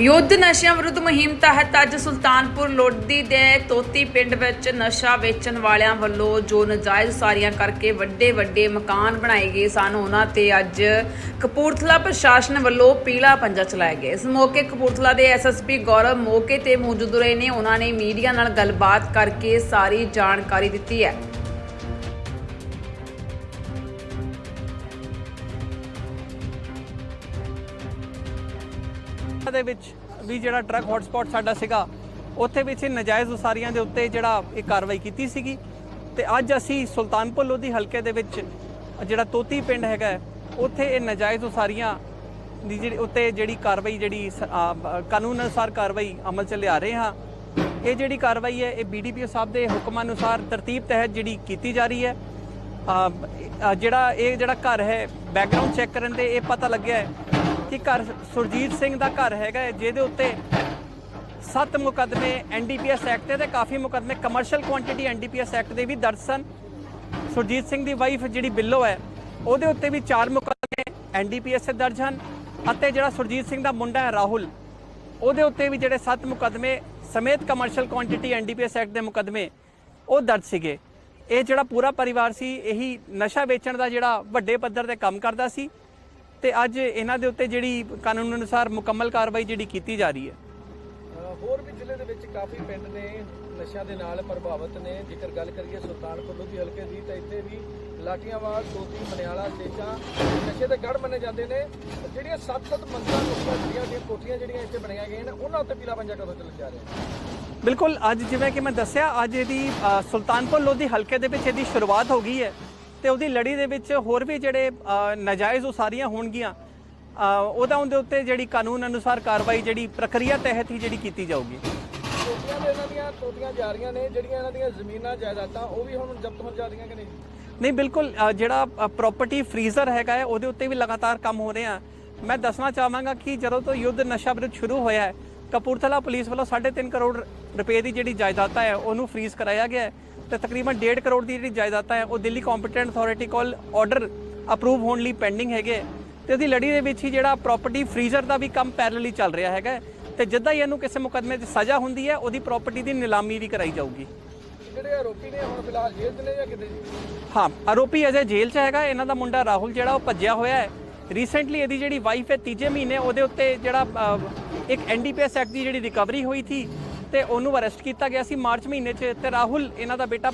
ਯੁੱਧ ਨਸ਼ਿਆਂ ਵਿਰੁੱਧ ਮੁਹਿੰਮ ਤਹਿਤ ਅੱਜ ਸੁਲਤਾਨਪੁਰ ਲੋਧੀ ਦੇ ਤੋਤੀ ਪਿੰਡ ਵਿੱਚ ਨਸ਼ਾ ਵੇਚਣ ਵਾਲਿਆਂ ਵੱਲੋਂ ਜੋ ਨਜਾਇਜ਼ ਸਾਰੀਆਂ ਕਰਕੇ ਵੱਡੇ ਵੱਡੇ ਮਕਾਨ ਬਣਾਏ ਗਏ ਸਨ, ਉਹਨਾਂ ਤੇ ਅੱਜ ਕਪੂਰਥਲਾ ਪ੍ਰਸ਼ਾਸਨ ਵੱਲੋਂ ਪੀਲਾ ਪੰਜਾ ਚਲਾਇਆ ਗਿਆ। ਇਸ ਮੌਕੇ ਕਪੂਰਥਲਾ ਦੇ ਐਸਐਸਪੀ ਗੌਰਵ ਮੌਕੇ ਤੇ ਮੌਜੂਦ ਰਹੇ ਨੇ। ਉਹਨਾਂ ਨੇ ਮੀਡੀਆ ਨਾਲ ਗੱਲਬਾਤ ਕਰਕੇ ਸਾਰੀ ਜਾਣਕਾਰੀ ਦਿੱਤੀ ਹੈ। ਦੇ ਵਿੱਚ ਵੀ ਜਿਹੜਾ ਟਰੱਕ ਹੌਟਸਪੌਟ ਸਾਡਾ ਸੀਗਾ, ਉੱਥੇ ਵਿੱਚ ਇਹ ਨਜਾਇਜ਼ ਉਸਾਰੀਆਂ ਦੇ ਉੱਤੇ ਜਿਹੜਾ ਇਹ ਕਾਰਵਾਈ ਕੀਤੀ ਸੀਗੀ। ਤੇ ਅੱਜ ਅਸੀਂ ਸੁਲਤਾਨਪੁਰ ਲੋਧੀ ਹਲਕੇ ਦੇ ਵਿੱਚ ਜਿਹੜਾ ਤੋਤੀ ਪਿੰਡ ਹੈਗਾ, ਉੱਥੇ ਇਹ ਨਜਾਇਜ਼ ਉਸਾਰੀਆਂ ਦੀ ਜਿਹੜੀ ਉੱਤੇ ਜਿਹੜੀ ਕਾਰਵਾਈ ਜਿਹੜੀ ਕਾਨੂੰਨ ਅਨੁਸਾਰ ਕਾਰਵਾਈ ਅਮਲ ਚ ਲਿਆ ਰਹੇ ਹਾਂ। ਇਹ ਜਿਹੜੀ ਕਾਰਵਾਈ ਹੈ, ਇਹ ਬੀਡੀਪੀਓ ਸਾਹਿਬ ਦੇ ਹੁਕਮਾਂ ਅਨੁਸਾਰ ਤਰਤੀਬ ਤਹਿਤ ਜਿਹੜੀ ਕੀਤੀ ਜਾ ਰਹੀ ਹੈ। ਜਿਹੜਾ ਇਹ ਜਿਹੜਾ ਘਰ ਹੈ ਬੈਕਗ੍ਰਾਉਂਡ ਚੈੱਕ ਕਰਨ ਤੇ ਇਹ ਪਤਾ ਲੱਗਿਆ ਹੈ ਕਿ ਘਰ ਸੁਰਜੀਤ ਸਿੰਘ ਦਾ ਘਰ ਹੈਗਾ ਹੈ, ਜਿਹਦੇ ਉੱਤੇ ਸੱਤ ਮੁਕੱਦਮੇ ਐਨਡੀਪੀਐਸ ਐਕਟ ਦੇ ਤੇ ਕਾਫੀ ਮੁਕੱਦਮੇ ਕਮਰਸ਼ੀਅਲ ਕੁਆਂਟੀਟੀ ਐਨਡੀਪੀਐਸ ਐਕਟ ਦੇ ਵੀ ਦਰਜ ਸਨ। ਸੁਰਜੀਤ ਸਿੰਘ ਦੀ ਵਾਈਫ ਜਿਹੜੀ ਬਿੱਲੋ ਹੈ ਉਹਦੇ ਉੱਤੇ ਵੀ ਚਾਰ ਮੁਕੱਦਮੇ ਐਨਡੀਪੀਐਸ ਦੇ ਦਰਜ ਹਨ ਅਤੇ ਜਿਹੜਾ ਸੁਰਜੀਤ ਸਿੰਘ ਦਾ ਮੁੰਡਾ ਹੈ ਰਾਹੁਲ ਉਹਦੇ ਉੱਤੇ ਵੀ ਜਿਹੜੇ ਸੱਤ ਮੁਕੱਦਮੇ ਸਮੇਤ ਕਮਰਸ਼ੀਅਲ ਕੁਆਂਟੀਟੀ ਐਨਡੀਪੀਐਸ ਐਕਟ ਦੇ ਮੁਕੱਦਮੇ ਉਹ ਦਰਜ ਸੀਗੇ। ਇਹ ਜਿਹੜਾ ਪੂਰਾ ਪਰਿਵਾਰ ਸੀ ਇਹੀ ਨਸ਼ਾ ਵੇਚਣ ਦਾ ਜਿਹੜਾ ਵੱਡੇ ਪੱਧਰ ਤੇ ਕੰਮ ਕਰਦਾ ਸੀ। ਤੇ ਅੱਜ ਇਹਨਾਂ ਦੇ ਉੱਤੇ ਜਿਹੜੀ ਕਾਨੂੰਨ ਅਨੁਸਾਰ ਮੁਕੰਮਲ ਕਾਰਵਾਈ ਜਿਹੜੀ ਕੀਤੀ ਜਾ ਰਹੀ ਹੈ। ਹੋਰ ਵੀ ਜ਼ਿਲ੍ਹੇ ਦੇ ਵਿੱਚ ਕਾਫੀ ਪਿੰਡ ਨੇ ਨਸ਼ਿਆਂ ਦੇ ਨਾਲ ਪ੍ਰਭਾਵਿਤ ਨੇ। ਜੇਕਰ ਗੱਲ ਕਰੀਏ ਸੁਲਤਾਨਪੁਰ ਲੋਧੀ ਹਲਕੇ ਦੀ ਤਾਂ ਇੱਥੇ ਵੀ ਲਾਟੀਆਂਵਾਲ ਸੋਤੀ ਮਨਿਆਲਾ ਸੇਚਾਂ ਨਸ਼ੇ ਦੇ ਗੜ ਮੰਨੇ ਜਾਂਦੇ ਨੇ। ਜਿਹੜੀਆਂ ਸੱਤ-ਸੱਤ ਮੰਜ਼ਿਲਾਂ ਕੋਠੀਆਂ ਜਿਹੜੀਆਂ ਕੋਠੀਆਂ ਜਿਹੜੀਆਂ ਇੱਥੇ ਬਣਾਈਆਂ ਗਈਆਂ ਨੇ ਉਹਨਾਂ ਉੱਤੇ ਪੀਲਾ ਪੰਜਾ ਕਦੋਂ ਚੱਲ ਜਾ ਰਿਹਾ? ਬਿਲਕੁਲ ਅੱਜ ਜਿਵੇਂ ਕਿ ਮੈਂ ਦੱਸਿਆ ਅੱਜ ਇਹਦੀ ਸੁਲਤਾਨਪੁਰ ਲੋਧੀ ਹਲਕੇ ਦੇ ਵਿੱਚ ਇਹਦੀ ਸ਼ੁਰੂਆਤ ਹੋ ਗਈ ਹੈ। ਤੇ ਉਹਦੀ ਲੜੀ ਦੇ ਵਿੱਚ ਹੋਰ ਵੀ ਜਿਹੜੇ ਨਾਜਾਇਜ਼ ਉਸਾਰੀਆਂ ਹੋਣਗੀਆਂ ਉਹਦਾ ਉਹਦੇ ਉੱਤੇ ਜਿਹੜੀ ਕਾਨੂੰਨ ਅਨੁਸਾਰ ਕਾਰਵਾਈ ਜਿਹੜੀ ਪ੍ਰਕਿਰਿਆ ਤਹਿਤ ਹੀ ਜਿਹੜੀ ਕੀਤੀ ਜਾਊਗੀ। ਕੋਠੀਆਂ ਦੇ ਇਹਨਾਂ ਦੀਆਂ ਟੋਟੀਆਂ ਜਾ ਰਹੀਆਂ ਨੇ ਜਿਹੜੀਆਂ ਇਹਨਾਂ ਦੀਆਂ ਜ਼ਮੀਨਾਂ ਜਾਇਦਾਦਾਂ ਉਹ ਵੀ ਹੁਣ ਜ਼ਬਤ ਹੋ ਜਾ ਰਹੀਆਂ ਕਿ ਨਹੀਂ? ਨਹੀਂ ਬਿਲਕੁਲ ਜਿਹੜਾ ਪ੍ਰਾਪਰਟੀ ਫਰੀਜ਼ਰ ਹੈਗਾ ਹੈ ਉਹਦੇ ਉੱਤੇ ਵੀ ਲਗਾਤਾਰ ਕੰਮ ਹੋ ਰਹੇ। ਆ ਮੈਂ ਦੱਸਣਾ ਚਾਹਾਂਗਾ ਕਿ ਜਦੋਂ ਤੋਂ ਯੁੱਧ ਨਸ਼ਾ ਵਿਰੁੱਧ ਸ਼ੁਰੂ ਹੋਇਆ ਹੈ ਕਪੂਰਥਲਾ ਪੁਲਿਸ ਵੱਲੋਂ 3.5 ਕਰੋੜ ਰੁਪਏ ਦੀ ਜਿਹੜੀ ਜਾਇਦਾਦਾਂ ਹੈ ਉਹਨੂੰ ਫਰੀਜ਼ ਕਰਾਇਆ ਗਿਆ ਹੈ। ਤੇ ਤਕਰੀਬਨ 1.5 ਕਰੋੜ ਦੀ ਜਿਹੜੀ ਜਾਇਦਾਦਾਂ ਹੈ ਉਹ ਦਿੱਲੀ ਕੰਪੀਟੈਂਟ ਅਥਾਰਟੀ ਕੋਲ ਆਰਡਰ ਅਪਰੂਵ ਹੋਣ ਲਈ ਪੈਂਡਿੰਗ ਹੈਗੇ ਤੇ ਉਹਦੀ ਲੜੀ ਦੇ ਵਿੱਚ ਹੀ ਜਿਹੜਾ ਪ੍ਰਾਪਰਟੀ ਫਰੀਜ਼ਰ ਦਾ ਵੀ ਕੰਮ ਪੈਰਲਲੀ ਚੱਲ ਰਿਹਾ ਹੈਗਾ। ਤੇ ਜਿੱਦਾਂ ਹੀ ਇਹਨੂੰ ਕਿਸੇ ਮੁਕੱਦਮੇ 'ਚ ਸਜ਼ਾ ਹੁੰਦੀ ਹੈ ਉਹਦੀ ਪ੍ਰਾਪਰਟੀ ਦੀ ਨਿਲਾਮੀ ਵੀ ਕਰਾਈ ਜਾਊਗੀ। ਜਿਹੜੇ ਆਰੋਪੀ ਨੇ ਹੁਣ ਫਿਲਹਾਲ ਜੇਲ੍ਹ 'ਚ ਨੇ ਜਾਂ ਕਿਤੇ ਜੀ? ਹਾਂ ਆਰੋਪੀ ਅਜੇ ਜੇਲ੍ਹ 'ਚ ਹੈਗਾ। ਇਹਨਾਂ ਦਾ ਮੁੰਡਾ ਰਾਹੁਲ ਜਿਹੜਾ ਉਹ ਭੱਜਿਆ ਹੋਇਆ ਹੈ। ਰੀਸੈਂਟਲੀ ਇਹਦੀ ਜਿਹੜੀ ਵਾਈਫ ਹੈ ਤੀਜੇ ਮਹੀਨੇ ਉਹਦੇ ਉੱਤੇ ਜਿਹੜਾ ਇੱਕ ਐਨਡੀਪੀਐਸ ਐਕਟ ਦੀ ਜਿਹੜੀ ਰਿਕਵਰੀ ਹੋਈ ਸੀ ਤੇ ਉਹਨੂੰ ਅਰੈਸਟ ਕੀਤਾ ਗਿਆ ਸੀ। ਮਾਰਚ ਮਹੀਨੇ 'ਚ ਤੇ ਰਾਹੁਲ ਇਹਨਾਂ ਦਾ ਬੇਟਾ